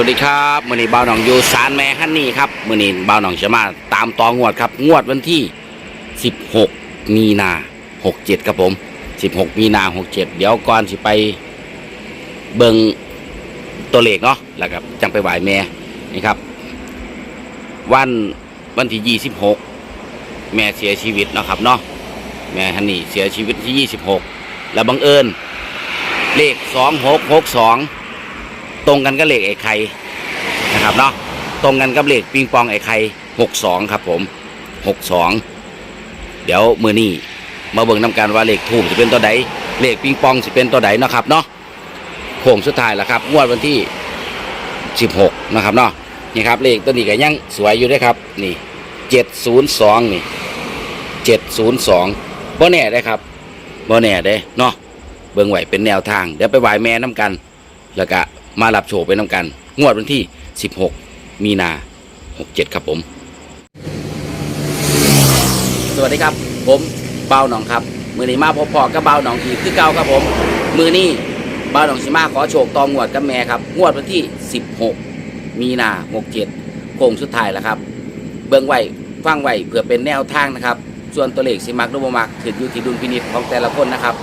วัสดีครับมือนี้บ่าวหนองอยู่สารแม่ฮันนี่ครับมือนี้บ่าวหนองจะมาตามต่องวดครับ งวดวันที่ 16 มีนา 67 ครับผม 16 มีนา 67 เดี๋ยวก่อนสิไปเบิงตัวเลขเนาะแล้วก็จังไปไหวแม่นี่ครับ วันวันที่ 26 แม่เสียชีวิตเนาะครับเนาะแม่ฮันนี่เสียชีวิตที่ 26 แล้วบังเอิญเลข 2662 ตรงกันกับเลขไอ้ไข่นะครับเนาะตรงกันกับเลขปิงปองไอ้ไข่หกสองครับผมหกสองเดี๋ยวมือนี้มาเบิ่งน้ำกันว่าเลขทูบจะเป็นตัวใดเลขปิงปองจะเป็นตัวใดเนาะครับเนาะโค้งสุดท้ายแล้วครับงวดวันที่สิบหกนะครับเนาะนี่ครับเลขตัวนี้ก็ยังสวยอยู่ด้วยครับ นี่เจ็ดศูนย์สองนี่เจ็ดศูนย์สองบ่แน่ได้ครับบ่แน่เด้เนาะเบิ่งไหวเป็นแนวทาง เดี๋ยวไปไหวแม่น้ำกัน แล้วก็ มารับโชคไปน้ำกัน งวดวันที่ 16 มีนา 67 ครับผม สวัสดีครับ ผมเบาหนองครับ มือนี้มาพบพอกับเบาหนองอีกคือเก่าครับผม มือนี้เบาหนองสิมาขอโชคตองวดกับแม่ครับ งวดวันที่ 16 มีนา 67 โค้งสุดท้ายแล้วครับ เบิ่งไว้ฟังไว้เพื่อเป็นแนวทางนะครับ ส่วนตัวเลขสิมักหรือบ่มักขึ้นอยู่ที่ดุลพินิจของแต่ละคนนะครับ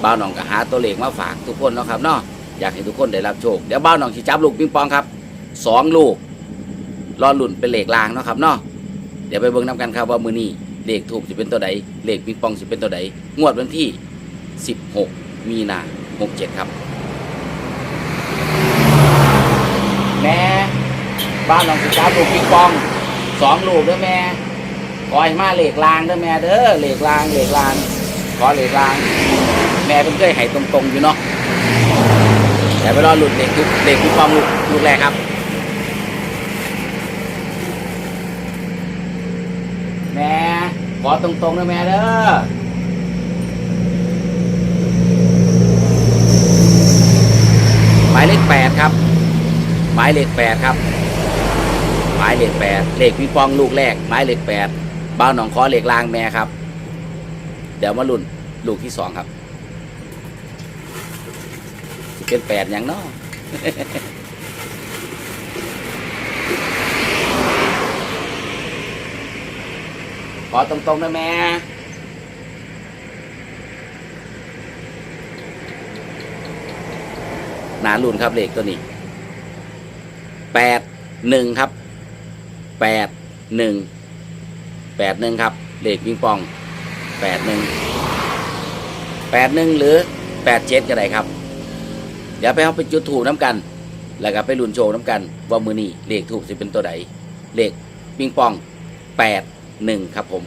เบาหนองก็หาตัวเลขมาฝากทุกคนเนาะครับเนาะ อยากให้ทุกคนได้รับโชค เดี๋ยวบ้าวหนองสิจับลูกปิงปองครับสองลูกรอหลุ่นเป็นเหล็กลางเนาะครับเนาะเดี๋ยวไปเบิ่งน้ำกันครับว่ามือนี้เลขถูกจะเป็นตัวใดเหลขปิงปองจะเป็นตัวใดงวดวันที่ 16 มีนา67 ครับ แม่บ้านหนองสิจับลูกปิงปองสองลูกเด้อแม่ขอให้มาเหล็กลางเด้อแม่เด้อเหล็กลางเหล็กลางขอเหล็กลาง แม่เป็นเคยให้ตรงๆอยู่เนาะ เดี๋ยวไปรอหลุดเด็กเด็กพี่ปองลูกแรกครับ แม่ขอตรงๆนะแม่เด้อหมายเลขแปดครับ หมายเลขแปดครับ หมายเลขแปดเลขพี่ปองลูกแรก หมายเลขแปดบ้าวหนองคอเลขลางแม่ครับ เดี๋ยวมาลุ่นลูกที่สองครับ เป็นแปดอย่างนาะขอตรงๆนะแม่หนารุ่นครับเลขตัวนี้แปดหนึ่งครับแปดหนึ่งแปดหนึ่งครับเลขปิงปองแปดหนึ่งแปดหนึ่งหรือแปดเจ็ดก็ได้ครับ เดี๋ยวไปเอาไปจุดถูกน้ำกัน แล้วก็ไปลุนโชว์น้ำกัน ว่ามือนี้เลขถูกจะเป็นตัวใดเลขปิงปองแปดหนึ่งครับผม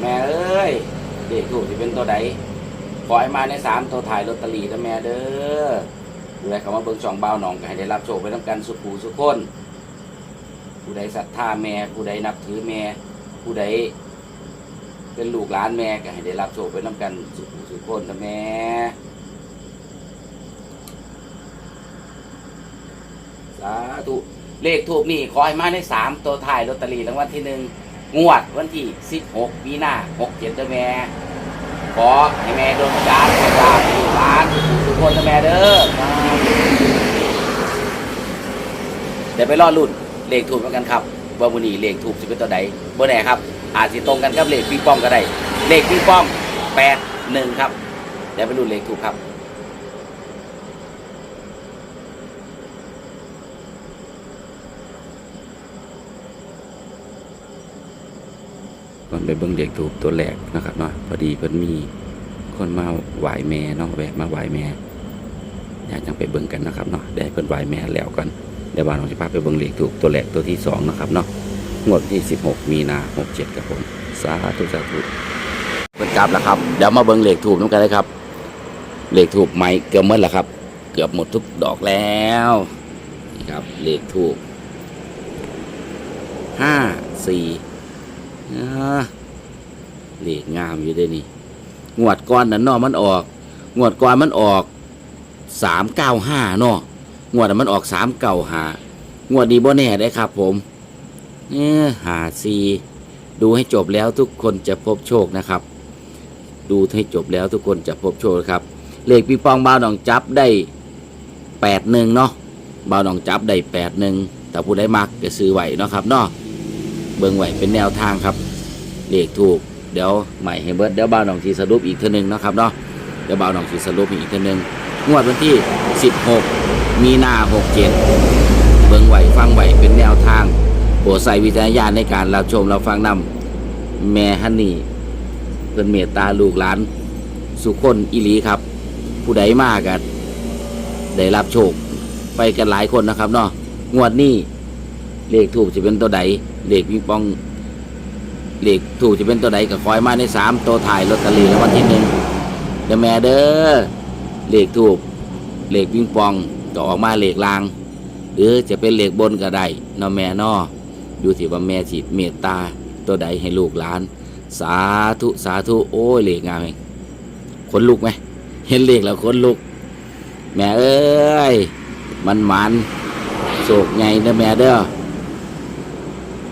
แม่เอ้ยเลขถูกจะเป็นตัวใดขอให้มาในสามตัวถ่ายลอตเตอรี่นะแม่เด้อ ผู้ใดเข้ามาเบิ่งช่องบ่าวหนองก็ให้ได้รับโชคไปทำกันสุขหูสุขคนผู้ใดศรัทธาแม่ผู้ใดนับถือแม่ผู้ใดเป็นลูกหลานแม่ก็ให้ได้รับโชคไปทำกันสุขหูสุขคนนะแม่สาธุเลขถูกนี่ขอให้มาในสามตัวถ่ายลอตเตอรี่รางวัลที่หนึ่งงวดวันที่สิบหกมีนาหกเดนะแม่ ขอให้แม่โดนบันดาลให้ดาลูกหลานทุกคนนะแม่เด้อ เดี๋ยวไปรอดรุ่นเลขถูกเหมือนกันครับว่ามือนี้เลขถูกจะเป็นตัวใดบ่แน่ครับ อาจจะตรงกันกับเลขปิงปองก็ได้ เลขปิงปองแปดหนึ่งครับเดี๋ยวไปรุ่นเลขถูกครับก่อนไปเบิ่งเด็กถูกตัวแรกนะครับเนาะพอดีเพิ่นมีคนมาไหวแม่เนาะแวะมาไหวแม่อยากจังไปเบิ่งกันนะครับเนาะได้เพิ่นไหวแม่แล้วกัน เดี๋ยวบานเราจะพาไปเบิ่งเลขถูกตัวแรกตัวที่สองนะครับเนาะงวดที่ 16 มีนา67ครับผมสาธุสาธุเพิ่นกลับแล้วครับเดี๋ยวมาเบิ่งเลขถูกน้ำกันเลยครับเลขถูกไหมเกือบหมดแล้วครับ เกือบหมดทุกดอกแล้วนี่ครับเลขถูกห้าสี่เลขงามอยู่เด้นี่งวดก่อนนั่นเนาะมันออก งวดก่อนมันออกสามเก้าห้าเนาะ งวดนั้นมันออกสามเก่าหางวดนี้บ่แน่ได้ครับ ผมเนี่ยหาซีดูให้จบแล้วทุกคนจะพบโชคนะครับ ดูให้จบแล้วทุกคนจะพบโชคครับเลขปีปองบาวหนองจับได้แปดหนึ่งเนาะบาวหนองจับได้แปดหนึ่งแต่ผู้ได้มักจะซื้อไหวเนาะครับเนาะเบิ่งไหวเป็นแนวทางครับเลขถูกเดี๋ยวใหม่ให้เบิร์ดเดี๋ยวบาวหนองทีสรุปอีกเท่านึงเนาะครับเนาะเดี๋ยวบาวหนองทีสรุปอีกเท่านึงงวดวันที่ 16 มีนา67เจ็ดเบิ่งไหวฟังไหวเป็นแนวทางโปรดใส่วิจารณญาณในการรับชมรับฟังนำแม่ฮันนี่เพิ่นเมตตาลูกหลาน สุคนอิลีครับ ผู้ใดมากกันได้รับโชค ไปกันหลายคนนะครับเนาะงวดนี้เลขถูกจะเป็นตัวใดเลขปิงปองเลขถูกจะเป็นตัวใดก็คอยมาในสามตัวถ่ายลอตเตอรี่แล้ววันที่หนึ่งเดอแม่เด้อเลขถูกเลขปิงปอง ก็ออกมาเหลขลาง หรือจะเป็นเหลขบนก็ได้นาแม่นาะอยู่ที่ว่าแม่จิตเมตตาตัวใดให้ลูกหลาน สาธุสาธุโอ้ยเลขงามเองขนลุกไหมเห็นเหลขแล้วขนลุก แม่เอ้ยมันหมันโศกไงเด้อแม่เด้อ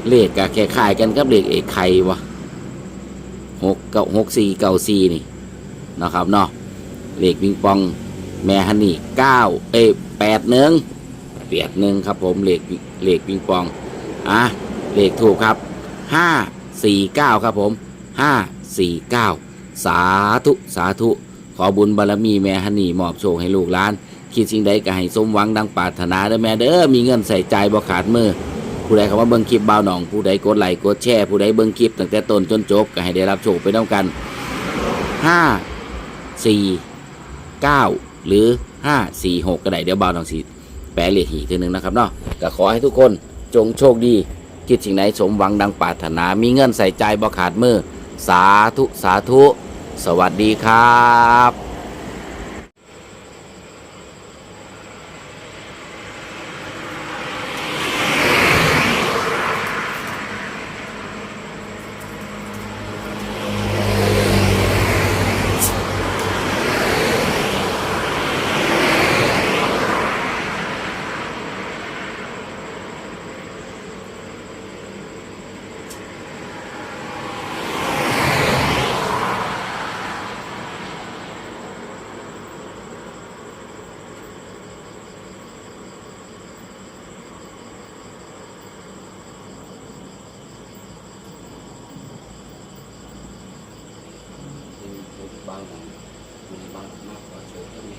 เลขก็แค่ขายกันกับเลขเอกไข่วะหกเก้าหกสี่เก้าสี่นี่นะครับเนาะเลขปิงปองแม่ฮันนี่เก้าเอ้ แปดหนึ่งแปดหนึ่งครับผมเหลขเหลขปิงปองอะเหลขถูกครับห้าสี่เก้าครับผมห้าสี่เก้าสาธุสาธุ ขอบุญบารมีแม่ฮันนี่มอบโชคให้ลูกหลาน คิดสิ่งใดก็ให้สมหวังดังปรารถนาเด้อแม่เด้อมีเงินใส่ใจบ่ขาดมือผู้ใดคำว่าเบิ่งคลิปบ่าวหนอง ผู้ใดกดไลค์กดแชร์ผู้ใดเบิ่งคลิปตั้งแต่ต้นจนจบก็ให้ได้รับโชคไปน้ำกันห้าสี่เก้าหรือ ห้าสี่หกก็ได้เดี๋ยวบ่าวทองสีแปลเลขหีทีหนึ่งนะครับเนาะก็ขอให้ทุกคนจงโชคดี คิดสิ่งไหนสมหวังดังปรารถนา มีเงินใส่ใจบ่ขาดมือ สาธุสาธุ สวัสดีครับ บางหมุนมีบางมากกว่าโจทย์ก็มี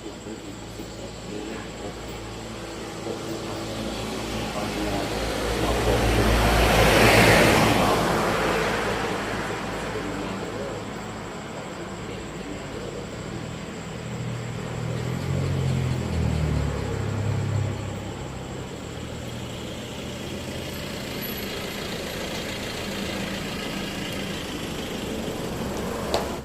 หมุนพื้นที่สิบหกนิ้วหน้าหกหกนิ้วหน้าตอนนี้เราหก